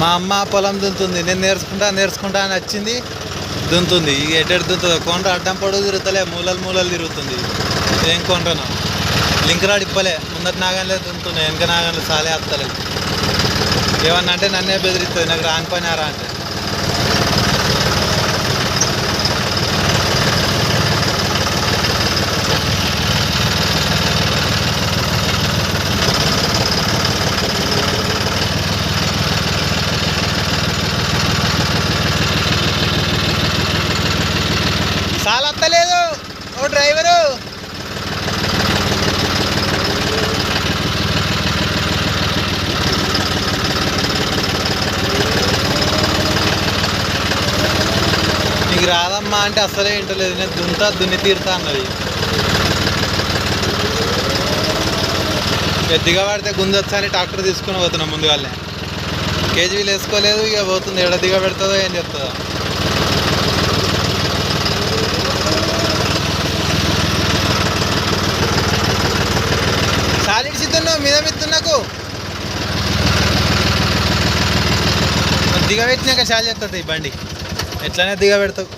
మా అమ్మ పొలం దుంతుంది. నేను నేర్చుకుంటా నేర్చుకుంటా అని వచ్చింది. దుంతుంది. ఇక ఎటెడు దుంతుంది. కొండ అడ్డం పొడవు తిరుగుతలే మూలలు మూలలు తిరుగుతుంది. ఏం కొండను లింక్ రాడ్ ఇప్పలే. ముందటి నాగన్లే దుంతున్నాయి వెనక నాగన్లు సాలే వస్తలేదు ఏమన్నా అంటే నన్నే బెదిరిస్తుంది. నాకు రాని పని రా అంటే చాలా వస్తలేదు ఓ డ్రైవరు. నీకు రాదమ్మా అంటే అసలే వింటలేదు. నేను దుంతా దున్ని తీరుతా అన్నది. పెద్దగా పడితే గుంజొచ్చా అని ట్రాక్టర్ తీసుకుని పోతున్నాం ముందుగానే కేజీలు వేసుకోలేదు ఇక పోతుంది. ఎడ దిగ పెడుతుందో ఏం చెప్తుందో. సాలిడ్ మీద మిత్తున్నకు దిగబెట్టినాక చాలు చేస్తుంది ఈ బండి. ఎట్లనే దిగబెడతావు.